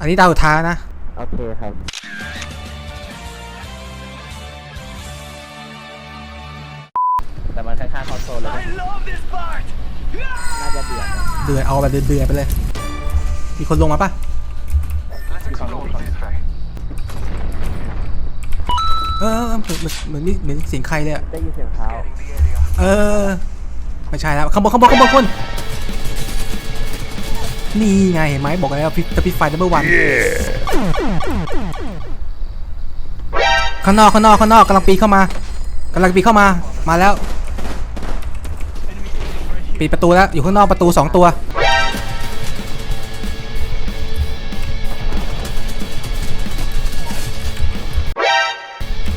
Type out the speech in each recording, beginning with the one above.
อันนี้ดาวสุดท้ายนะ โอเคครับ แต่มันค่อนข้างคอนโซลเลยน่าจะเดือดนะเดือดเอาแบบเดือดๆไปเลย มีคนลงมาปะเออเหมือนเหมือนเหมือนมีเหมือนเสียงใครเลยอะได้ยินเสียงเท้าเออ ไม่ใช่แล้วข้างบนข้างบนข้างบนคน นี่ไงเห็นไหมบอกแล้วพิพิไฟนัมเบอร์วันข้างนอกข้างนอกข้างนอกกำลังปีเข้ามากำลังปีเข้ามามาแล้ว ปิดประตูแล้วอยู่ข้างนอกประตูสองตัว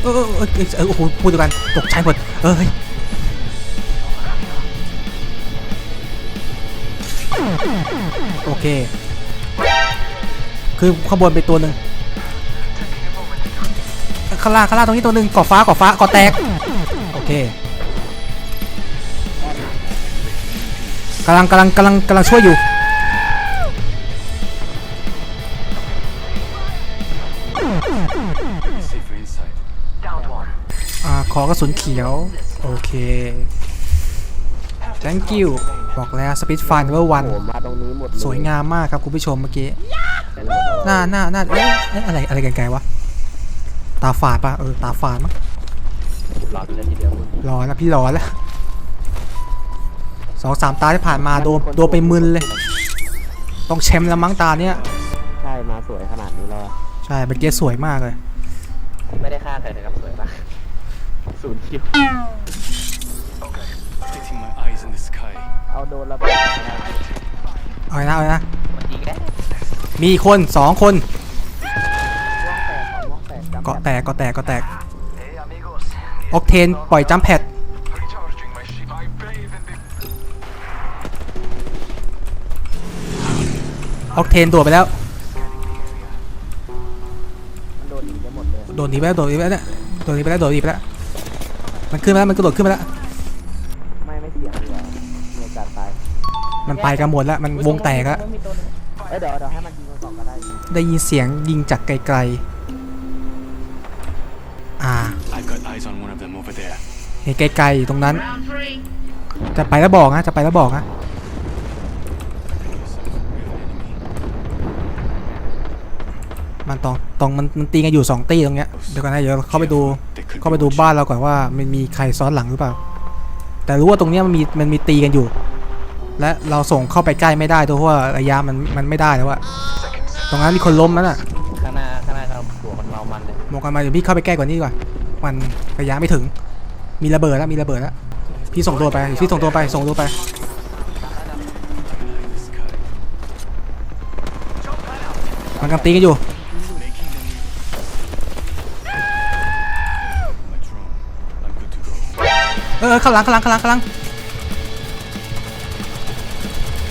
เออเออเออโอ้โหพูดกันตกใจหมดเอ้ย โอเค คือข้างบนไปตัวหนึ่งข้างล่างข้างล่างตรงนี้ตัวหนึ่งก่อฟ้าก่อฟ้าก่อแตก โอเคกำลังกำลังกำลังกำลังช่วยอยู่อ่าขอกระสุนเขียว โอเค thank you บอกแล้ว speed fire number โผ one ล่มาตรงนี้หมดเลยสวยงามมากครับคุณผู้ชมเมื่อกี้ หน้าหน้าหน้าเอ๊ะเอ๊ะอะไรอะไรกันไกลวะ ตาฝาดปะเออ ตาฝาดมั้งรอดเลยทีเดียวรอแล้วพี่รอแล้วสองสามตาที่ผ่านมาโดนโดนไปมึนเลย ต้องแชมป์แล้วมั้งตาเนี้ยใช่มาสวยขนาดนี้แล้วอะใช่เมื่อกี้สวยมากเลย ไม่ได้ฆ่าใครนะครับสวยปะศูนย์คิว Fixing my eyes in the sky. เอาโดนระเบิดนะเอาเลยนะเอาเลยนะ มันยิงได้มีอีกคนสองคนว่องแตกว่องแตกจำเกาะแตกเกาะแตกเกาะแตกออกเทนปล่อยจัมแพด Recharging my ship. I bathe in the ออกเทนตัวไปแล้ว มันโดนยิงไปหมดเลยโดดหนีไปแล้วโดดหนีไปแล้วเนี่ยโดดหนีไปแล้วโดดหนีไปแล้ว มันขึ้นมาแล้วมันกระโดดขึ้นมาแล้ว มันไปกันหมดแล้วมันวงแตกแล้วมีตัวหนึ่งเอ้ยเดี๋ยวเดี๋ยวให้มันยิงคนสองก็ได้ได้ยินเสียงยิงจากไกลๆ อ่า I've got eyes on one of them over there. เห็นไกลๆอยู่ตรงนั้น จะไปแล้วบอกนะจะไปแล้วบอกนะมันตองตองมันมันตีกันอยู่สองตีตรงเนี้ยเดี๋ยวก่อนนะเดี๋ยวเข้าไปดู They could เข้า be ไปดู watching. บ้านเราก่อนว่ามันมีใครซ้อนหลังหรือเปล่า แต่รู้ว่าตรงเนี้ยมันมีมันมีตีกันอยู่ และเราส่งเข้าไปใกล้ไม่ได้ด้วยเพราะว่าระยะมันมันไม่ได้แล้วอะตรงนั้นมีคนล้มนั่นอะข้างหน้าข้างหน้าครับหัวคนเมามันเลยมองกันมาเดี๋ยวพี่เข้าไปใกล้กว่านี้ดีกว่ามันระยะไม่ถึง มีระเบิดแล้วมีระเบิดแล้วพี่ส่งตัวไปพี่ส่งตัวไปส่งตัวไป In the sky. มันกำลังตีกันอยู่ Making them. My drone. I'm good to go. เออข้างหลังข้างหลังข้างหลังข้างหลัง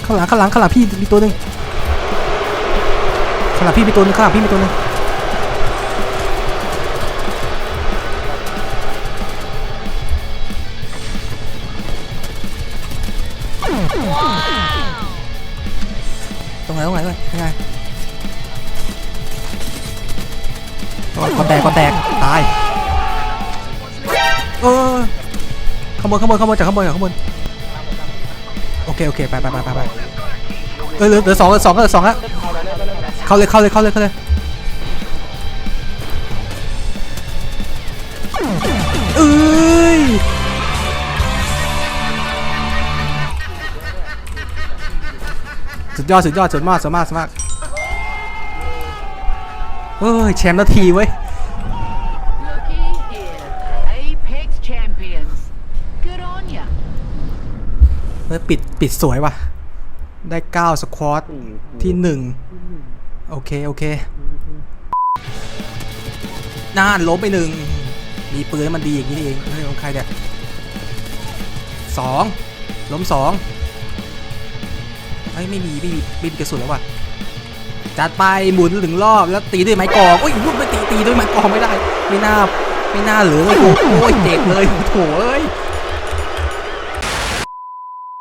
ข้างหลังข้างหลังข้างหลังพี่มีตัวหนึ่งข้างหลังพี่มีตัวหนึงข้างหลังพี่มีตัวหนึงตรงไหนตรงไหนตรงไหนยังไงโอ้ยก็แตกก็แตกตายเออข้างบนข้างบนข้างบนจากข้างบนจากข้างบน เคโอเคไปไปไปไปไปเออเหลือเหลือสองเหลือสองเหลือสองแล้วเข้าเลยเข้าเลยเข้าเลยเข้าเลยเอ้ยสุดยอดสุดยอดสุดมากสุดมากสุดมากเอ้ยแชมป์นาทีเว้ย ฮ้ยปิดปิดสวยว่ะ ได้9สควอตที่1โอเค โอเคน่านล้มไปหนึ่งมีปืนมันดีอย่างนี้เองเฮ้ยของใครเนี่ยสองล้มสองเฮ้ยไม่มีไม่มีไม่มีกระสุนแล้วว่ะจัดไปหมุนถึงรอบแล้วตีด้วยไม้กองโอ้ยลูกไม่ตีตีด้วยไม้กองไม่ได้ ไม่น่าไม่น่าเหลือเลยโอ้โหเด็กเลยโถ่เอ้ย